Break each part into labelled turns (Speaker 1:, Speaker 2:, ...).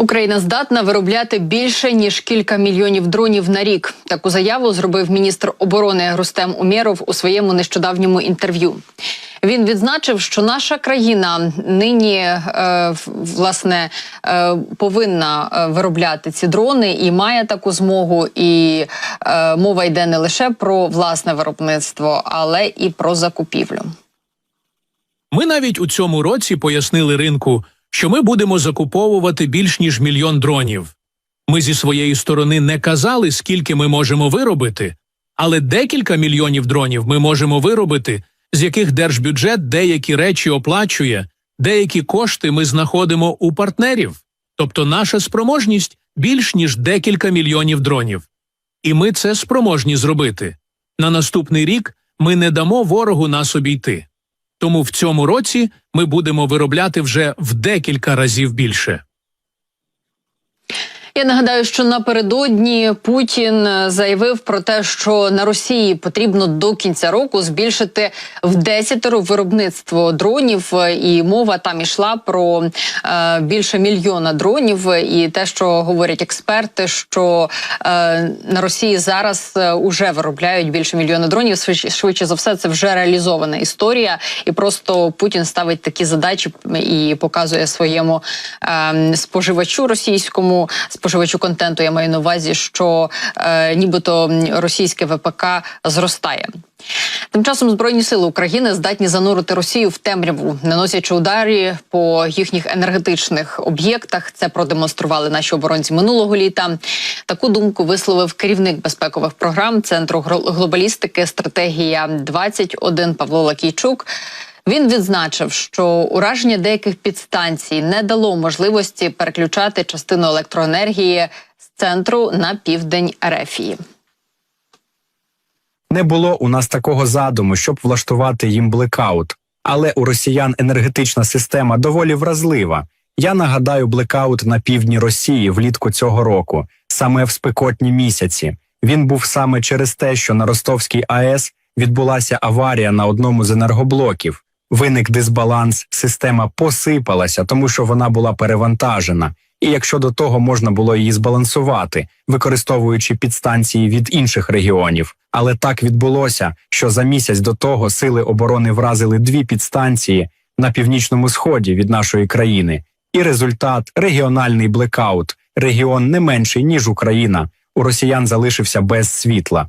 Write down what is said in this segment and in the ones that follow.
Speaker 1: Україна здатна виробляти більше ніж кілька мільйонів дронів на рік. Таку заяву зробив міністр оборони Рустем Умєров у своєму нещодавньому інтерв'ю. Він відзначив, що наша країна нині е, власне е, повинна е, виробляти ці дрони і має таку змогу. І е, мова йде не лише про власне виробництво, але і про закупівлю.
Speaker 2: Ми навіть у цьому році пояснили ринку, що ми будемо закуповувати більш ніж мільйон дронів. Ми зі своєї сторони не казали, скільки ми можемо виробити, але декілька мільйонів дронів ми можемо виробити, з яких держбюджет деякі речі оплачує, деякі кошти ми знаходимо у партнерів. Тобто наша спроможність більш ніж декілька мільйонів дронів. І ми це спроможні зробити. На наступний рік ми не дамо ворогу нас обійти. Тому в цьому році ми будемо виробляти вже в декілька разів більше.
Speaker 1: Я нагадаю, що напередодні Путін е, заявив про те, що на Росії потрібно до кінця року збільшити в десятеро виробництво дронів, е, і мова там ішла про е, більше мільйона дронів. І те, що говорять експерти, що е, на Росії зараз е, уже виробляють більше мільйона дронів. Швидше, швидше за все, це вже реалізована історія, і просто Путін ставить такі задачі і показує своєму е, споживачу російському споживачу контенту. Я маю на увазі, що е, нібито російське ВПК зростає. Тим часом збройні сили України здатні занурити Росію в темряву, наносячи ударі по їхніх енергетичних об'єктах. Це продемонстрували наші оборонці минулого літа. Таку думку висловив керівник безпекових програм Центру глобалістики стратегія 21 Павло Лакійчук. Він відзначив, що ураження деяких підстанцій не дало можливості переключати частину електроенергії з центру на південь Ерефії.
Speaker 3: Не було у нас такого задуму, щоб влаштувати їм блекаут. Але у росіян енергетична система доволі вразлива. Я нагадаю блекаут на півдні Росії влітку цього року, саме в спекотні місяці. Він був саме через те, що на Ростовській АЕС відбулася аварія на одному з енергоблоків. Виник дисбаланс, система посипалася, тому що вона була перевантажена. І якщо до того можна було її збалансувати, використовуючи підстанції від інших регіонів. Але так відбулося, що за місяць до того сили оборони вразили дві підстанції на північному сході від нашої країни. І результат регіональний блекаут. Регіон не менший ніж Україна. У росіян залишився без світла.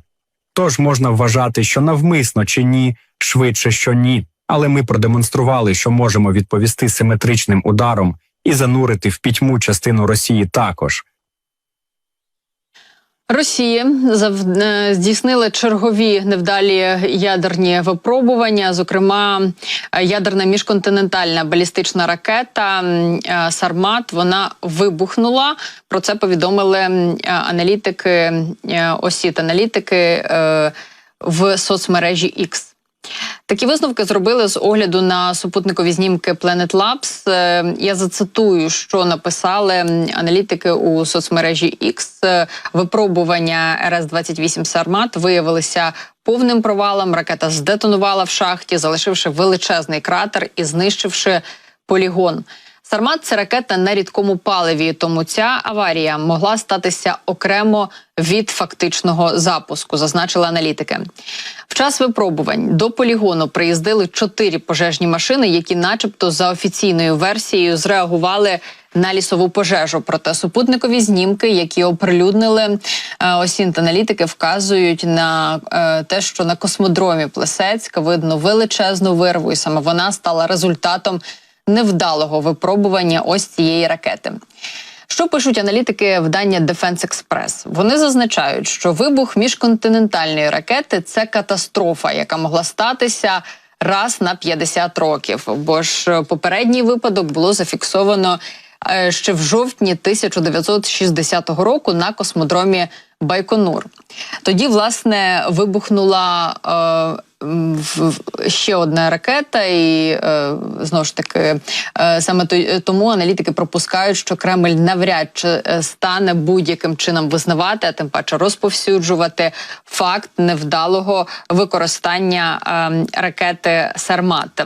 Speaker 3: Тож можна вважати, що навмисно чи ні, швидше, що ні. Але ми продемонстрували, що можемо відповісти симетричним ударом і занурити в пітьму частину Росії також.
Speaker 1: Росії е, здійснили чергові невдалі ядерні випробування. Зокрема, е, ядерна міжконтинентальна балістична ракета е, Сармат вона вибухнула. Про це повідомили аналітики осіт аналітики в соцмережі X. Такі висновки зробили з огляду на супутникові знімки Planet Labs. Е, Я зацитую, що написали аналітики у соцмережі X. Е, Випробування РС-28 Сармат виявилися повним провалом. Ракета здетонувала в шахті, залишивши величезний кратер і знищивши полігон. Сармат це ракета на рідкому паливі, тому ця аварія могла статися окремо від фактичного запуску, зазначили аналітики. В час випробувань до полігону приїздили чотири пожежні машини, які, начебто, за офіційною версією, зреагували на лісову пожежу. Проте супутникові знімки, які оприлюднили е, осінт аналітики, вказують на е, те, що на космодромі Плесецька видно величезну вирву, і саме вона стала результатом невдалого випробування ось цієї ракети. Що пишуть аналітики видання Defense Express? Вони зазначають, що вибух міжконтинентальної ракети це катастрофа, яка могла статися раз на 50 років. Бо ж е, попередній випадок було зафіксовано е, ще в жовтні 1960 року на космодромі Байконур. Тоді, власне, вибухнула. Е, ще одна ракета, і е, знову ж таки е, саме то- тому аналітики пропускають, що Кремль навряд чи е, стане будь-яким чином визнавати, а тим паче розповсюджувати факт невдалого використання е, ракети Сармат.